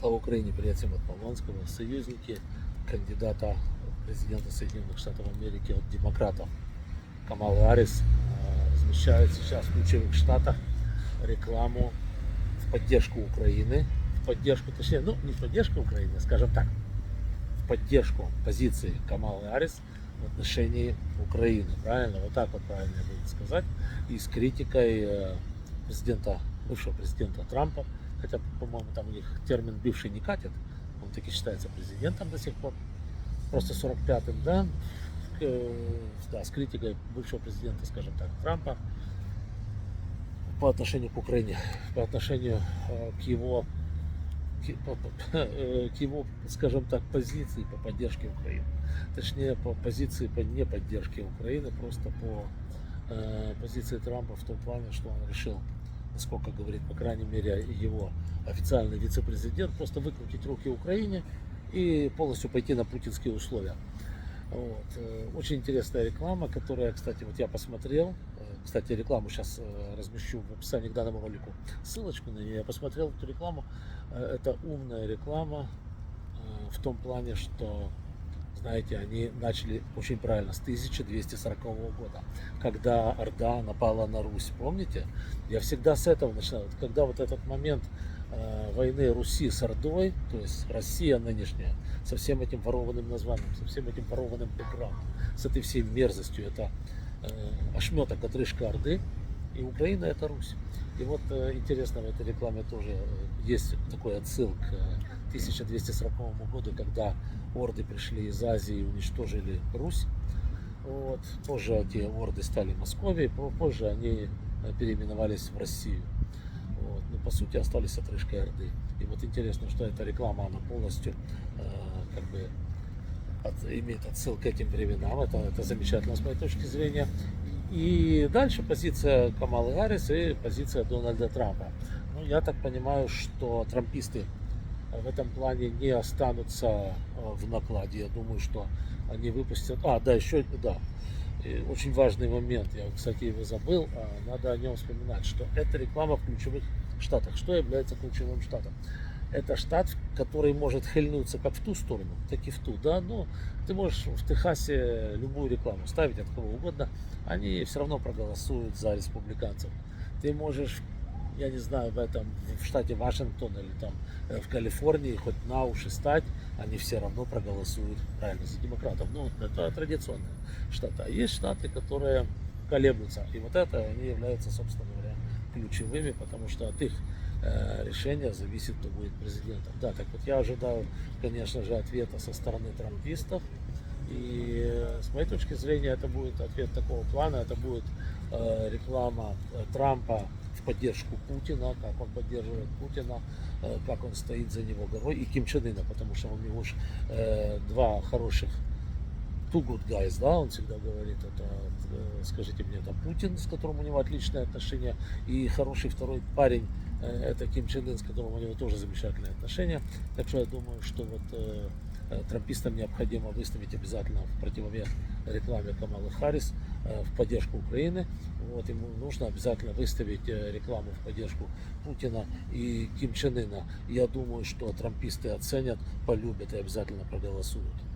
Слава Украине, привет всем от Полонского. Союзники кандидата президента Соединенных Штатов Америки от демократов Камалы Арис э, размещают сейчас в ключевых штатах рекламу в поддержку Украины, в поддержку, точнее, ну не в поддержку Украины, а скажем так, в поддержку позиции Камалы Арис в отношении Украины. Правильно? Вот так вот правильно будет сказать. И с критикой э, президента, бывшего президента Трампа, хотя, по-моему, там у них термин бывший не катит, он таки считается президентом до сих пор, просто 45-м, да, э, да, с критикой бывшего президента, скажем так, Трампа по отношению к Украине, по отношению э, к его э, к его, скажем так, позиции по поддержке Украины. Точнее, по позиции по неподдержке Украины, просто по позиции Трампа в том плане, что он решил, насколько говорит, по крайней мере, его официальный вице-президент, просто выкрутить руки Украине и полностью пойти на путинские условия. Вот. э, Очень интересная реклама, которая, кстати, вот я посмотрел. э, Кстати, рекламу сейчас размещу в описании к данному ролику. Ссылочку на нее. Я посмотрел эту рекламу. Э, Это умная реклама э, в том плане, что, знаете, они начали очень правильно с 1240 года, когда Орда напала на Русь. Помните? Я всегда с этого начинал. Вот Когда вот этот момент э, войны Руси с Ордой, то есть Россия нынешняя, со всем этим ворованным названием, со всем этим ворованным бэкграундом, с этой всей мерзостью, это э, ошметок, отрыжка Орды, и Украина это Русь. И вот э, интересно в этой рекламе тоже э, есть такой отсыл к э, 1240 году, когда орды пришли из Азии и уничтожили Русь. Вот. Позже эти орды стали Московией, по- позже они э, переименовались в Россию. Вот. Но по сути остались отрыжкой Орды. И вот интересно, что эта реклама, она полностью э, как бы от- имеет отсыл к этим временам. Это, это замечательно с моей точки зрения. И дальше позиция Камалы Гаррис и позиция Дональда Трампа. Ну, я так понимаю, что трамписты в этом плане не останутся э, в накладе. Я думаю, что они выпустят... А, да, еще, да, очень важный момент, я, кстати, его забыл, а, надо о нем вспоминать, что это реклама в ключевых штатах. Что является ключевым штатом? Это штат, который может хильнуться как в ту сторону, так и в ту. Да? Но ты можешь в Техасе любую рекламу ставить от кого угодно, они все равно проголосуют за республиканцев. Ты можешь, я не знаю, в этом в штате Вашингтон или там э, в Калифорнии хоть на уши стать, они все равно проголосуют правильно за демократов. Ну, это традиционные штаты. А есть штаты, которые колеблются. И вот это они являются, собственно говоря, ключевыми, потому что от их э, решения зависит, кто будет президентом. Да, так вот я ожидаю, конечно же, ответа со стороны трампистов. И э, с моей точки зрения это будет ответ такого плана, это будет э, реклама э, Трампа поддержку Путина, как он поддерживает Путина, э, как он стоит за него горой, и Ким Чен Ына, потому что у него ж, э, два хороших two good guys, да, он всегда говорит, это, э, скажите мне, это Путин, с которым у него отличные отношения, и хороший второй парень, это Ким Чен Ын, с которым у него тоже замечательные отношения. Так что я думаю, что вот трампистам необходимо выставить обязательно в противовес рекламе Камалы Харрис э, в поддержку Украины. Вот, ему нужно обязательно выставить э, рекламу в поддержку Путина и Ким Чен Ына. Я думаю, что трамписты оценят, полюбят и обязательно проголосуют.